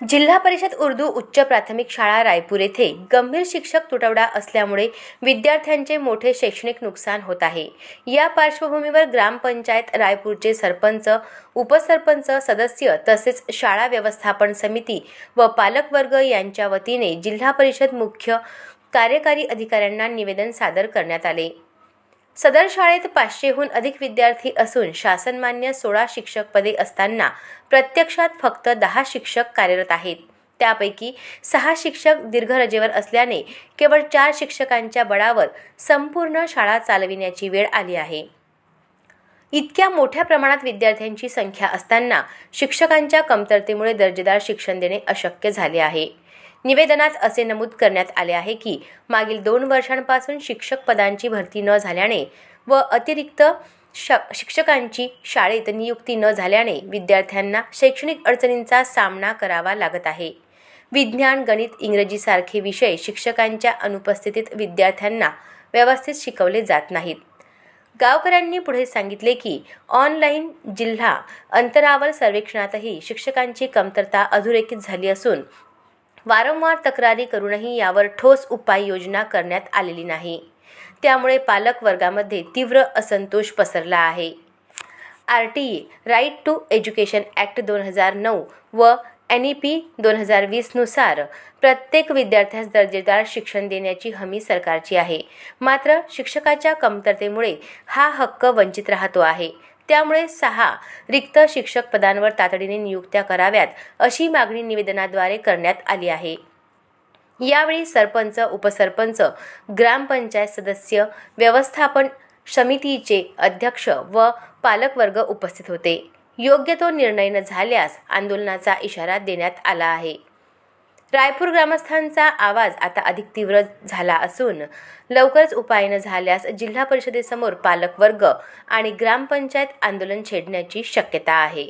जिल्हा परिषद उर्दू उच्च प्राथमिक शाळा रायपूर येथे गंभीर शिक्षक तुटवडा असल्यामुळे विद्यार्थ्यांचे मोठे शैक्षणिक नुकसान होत आहे. या पार्श्वभूमीवर ग्रामपंचायत रायपूरचे सरपंच उपसरपंच सदस्य तसेच शाळा व्यवस्थापन समिती व पालकवर्ग यांच्या वतीने जिल्हा परिषद मुख्य कार्यकारी अधिकाऱ्यांना निवेदन सादर करण्यात आले. सदर शाळेत पाचशेहून अधिक विद्यार्थी असून शासनमान्य सोळा शिक्षक पदे असताना प्रत्यक्षात फक्त दहा शिक्षक कार्यरत आहेत. त्यापैकी सहा शिक्षक दीर्घ रजेवर असल्याने केवळ चार शिक्षकांच्या बळावर संपूर्ण शाळा चालविण्याची वेळ आली आहे. इतक्या मोठ्या प्रमाणात विद्यार्थ्यांची संख्या असताना शिक्षकांच्या कमतरतेमुळे दर्जेदार शिक्षण देणे अशक्य झाले आहे. निवेदनात असे नमूद करण्यात आले आहे की मागील दोन वर्षांपासून शिक्षक पदांची भरती न झाल्याने व अतिरिक्त श शिक्षकांची शाळेत नियुक्ती न झाल्याने विद्यार्थ्यांना शैक्षणिक अडचणींचा सामना करावा लागत आहे. विज्ञान गणित इंग्रजीसारखे विषय शिक्षकांच्या अनुपस्थितीत विद्यार्थ्यांना व्यवस्थित शिकवले जात नाहीत. गावकऱ्यांनी पुढे सांगितले की ऑनलाईन जिल्हा अंतरावर सर्वेक्षणातही शिक्षकांची कमतरता अधोरेखित झाली असून वारंवार तक्रारी करूनही यावर ठोस उपाययोजना करण्यात आलेली नाही. त्यामुळे पालक वर्गामध्ये तीव्र असंतोष पसरला आहे. R T E right to education act दोन हजार नऊ व एन ई पी दोन हजार वीसनुसार प्रत्येक विद्यार्थ्यास दर्जेदार शिक्षण देण्याची हमी सरकारची आहे. मात्र शिक्षकाच्या कमतरतेमुळे हा हक्क वंचित राहतो आहे. त्यामुळे सहा रिक्त शिक्षक पदांवर तातडीने नियुक्त्या कराव्यात अशी मागणी निवेदनाद्वारे करण्यात आली आहे. यावेळी सरपंच उपसरपंच ग्रामपंचायत सदस्य व्यवस्थापन समितीचे अध्यक्ष व पालकवर्ग उपस्थित होते. योग्य तो निर्णय न झाल्यास आंदोलनाचा इशारा देण्यात आला आहे. रायपूर ग्रामस्थांचा आवाज आता अधिक तीव्र झाला असून लवकरच उपाय न झाल्यास जिल्हा परिषदेसमोर पालकवर्ग आणि ग्रामपंचायत आंदोलन छेडण्याची शक्यता आहे.